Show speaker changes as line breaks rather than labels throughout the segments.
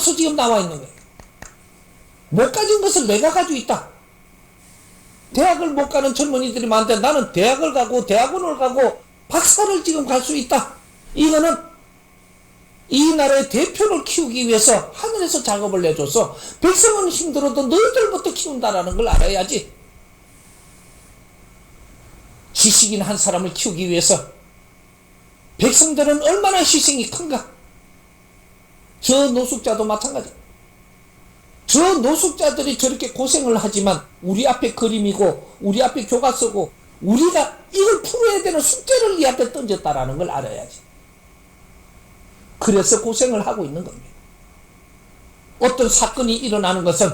인간으로서 지금 나와 있는 거예요. 못 가진 것을 내가 가지고 있다. 대학을 못 가는 젊은이들이 많은데 나는 대학을 가고 대학원을 가고 박사를 지금 갈 수 있다. 이거는 이 나라의 대표를 키우기 위해서 하늘에서 작업을 내줘서 백성은 힘들어도 너희들부터 키운다라는 걸 알아야지. 지식인 한 사람을 키우기 위해서 백성들은 얼마나 희생이 큰가? 저 노숙자도 마찬가지. 저 노숙자들이 저렇게 고생을 하지만 우리 앞에 그림이고 우리 앞에 교과서고 우리가 이걸 풀어야 되는 숙제를 이한테 던졌다라는 걸 알아야지. 그래서 고생을 하고 있는 겁니다. 어떤 사건이 일어나는 것은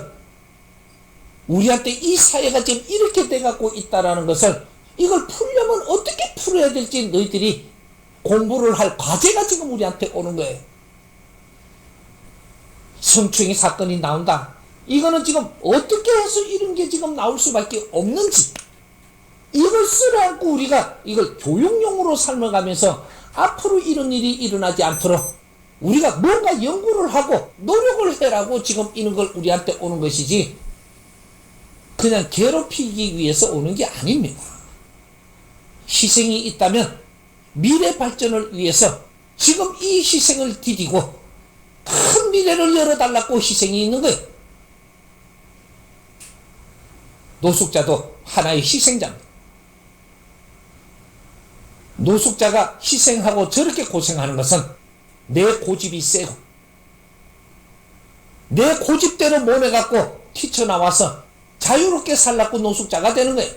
우리한테 이 사회가 지금 이렇게 돼갖고 있다라는 것을 이걸 풀려면 어떻게 풀어야 될지 너희들이 공부를 할 과제가 지금 우리한테 오는 거예요. 성추행 사건이 나온다. 이거는 지금 어떻게 해서 이런 게 지금 나올 수밖에 없는지 이걸 쓰라고 우리가 이걸 교육용으로 삶아가면서 앞으로 이런 일이 일어나지 않도록 우리가 뭔가 연구를 하고 노력을 해라고 지금 이런 걸 우리한테 오는 것이지 그냥 괴롭히기 위해서 오는 게 아닙니다. 희생이 있다면 미래 발전을 위해서 지금 이 희생을 디디고 큰 미래를 열어달라고 희생이 있는 거예요. 노숙자도 하나의 희생자입니다. 노숙자가 희생하고 저렇게 고생하는 것은 내 고집이 세고 내 고집대로 모내갖고 튀쳐나와서 자유롭게 살라고 노숙자가 되는 거예요.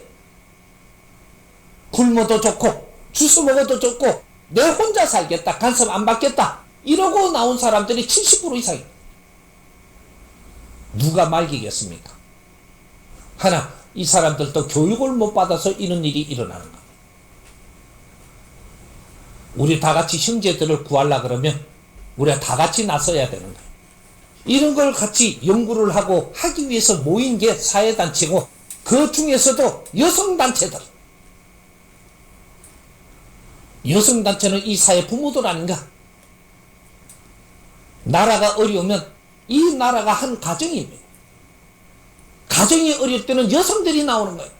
굶어도 좋고 주스 먹어도 좋고 내 혼자 살겠다 간섭 안 받겠다 이러고 나온 사람들이 70% 이상이에요. 누가 말기겠습니까? 하나 이 사람들도 교육을 못 받아서 이런 일이 일어나는 겁니다. 우리 다 같이 형제들을 구하려 그러면 우리가 다 같이 나서야 되는 거예요. 이런 걸 같이 연구를 하고 하기 위해서 모인 게 사회단체고 그 중에서도 여성단체들 여성단체는 이 사회 부모들 아닌가? 나라가 어려우면 이 나라가 한 가정입니다. 가정이 어려울 때는 여성들이 나오는 거예요.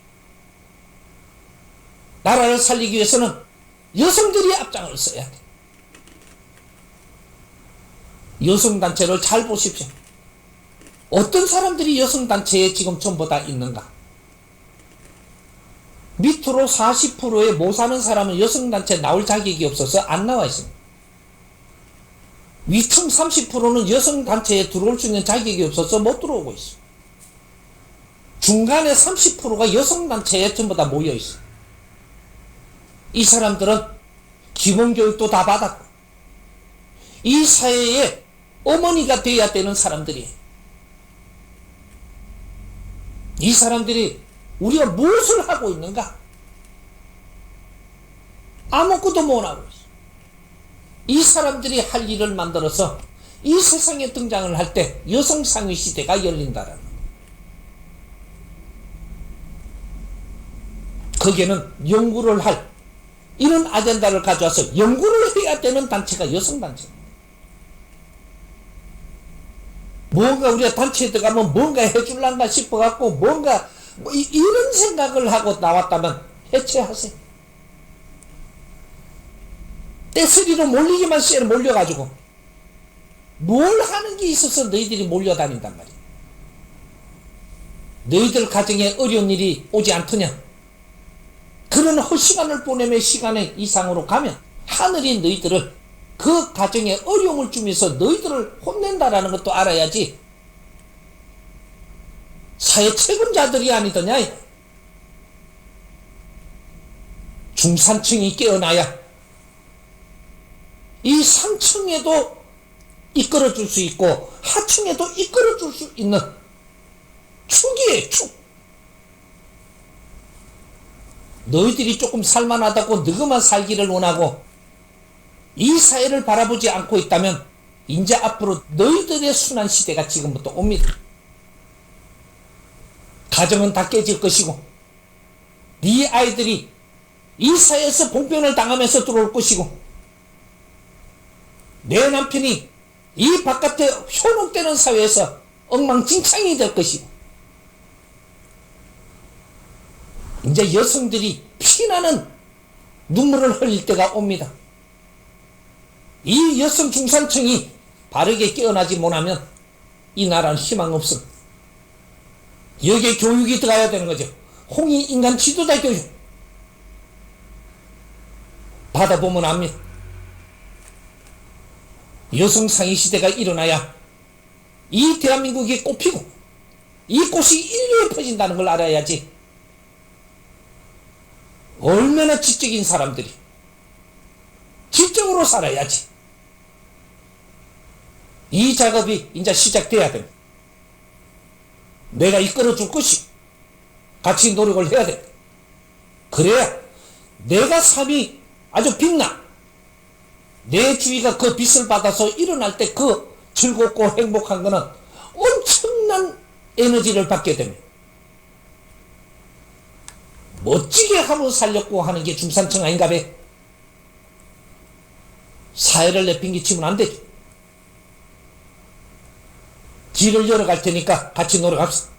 나라를 살리기 위해서는 여성들이 앞장을 써야 돼. 여성단체를 잘 보십시오. 어떤 사람들이 여성단체에 지금 전부 다 있는가? 밑으로 40%의 못 사는 사람은 여성단체 나올 자격이 없어서 안 나와 있습니다. 위층 30%는 여성 단체에 들어올 수 있는 자격이 없어서 못 들어오고 있어. 중간에 30%가 여성 단체에 전부 다 모여 있어. 이 사람들은 기본 교육도 다 받았고, 이 사회에 어머니가 되어야 되는 사람들이, 이 사람들이 우리가 무엇을 하고 있는가? 아무것도 못하고 있어. 이 사람들이 할 일을 만들어서 이 세상에 등장을 할 때 여성 상위 시대가 열린다라는 거. 거기에는 연구를 할 이런 아젠다를 가져와서 연구를 해야 되는 단체가 여성 단체. 뭔가 우리가 단체에 들어가면 뭔가 해줄란가 싶어갖고 뭔가 뭐 이, 이런 생각을 하고 나왔다면 해체하세요. 떼쓰리로 몰리기만 쎄 몰려가지고 뭘 하는 게 있어서 너희들이 몰려다닌단 말이야. 너희들 가정에 어려운 일이 오지 않더냐? 그런 허시간을 보내며 시간의 이상으로 가면 하늘이 너희들을 그 가정에 어려움을 주면서 너희들을 혼낸다라는 것도 알아야지. 사회 책임자들이 아니더냐? 중산층이 깨어나야 이 상층에도 이끌어 줄 수 있고 하층에도 이끌어 줄 수 있는 축이에요, 축. 너희들이 조금 살만하다고 너그만 살기를 원하고 이 사회를 바라보지 않고 있다면 이제 앞으로 너희들의 순환 시대가 지금부터 옵니다. 가정은 다 깨질 것이고 네 아이들이 이 사회에서 봉변을 당하면서 들어올 것이고 내 남편이 이 바깥에 현혹되는 사회에서 엉망진창이 될 것이고 이제 여성들이 피나는 눈물을 흘릴 때가 옵니다. 이 여성 중산층이 바르게 깨어나지 못하면 이 나라는 희망 없음. 여기에 교육이 들어가야 되는 거죠. 홍익 인간 지도자 교육. 받아보면 압니다. 여성 상위 시대가 일어나야 이 대한민국이 꽃피고 이 꽃이 인류에 퍼진다는 걸 알아야지. 얼마나 지적인 사람들이 지적으로 살아야지. 이 작업이 이제 시작돼야 됩니다. 내가 이끌어 줄 것이 같이 노력을 해야 돼. 그래야 내가 삶이 아주 빛나. 내 주위가 그 빛을 받아서 일어날 때 그 즐겁고 행복한 거는 엄청난 에너지를 받게 됩니다. 멋지게 하루 살렸고 하는 게 중산층 아닌가 봐. 사회를 내팽개치면 안 되죠. 길을 열어갈 테니까 같이 놀아갑시다.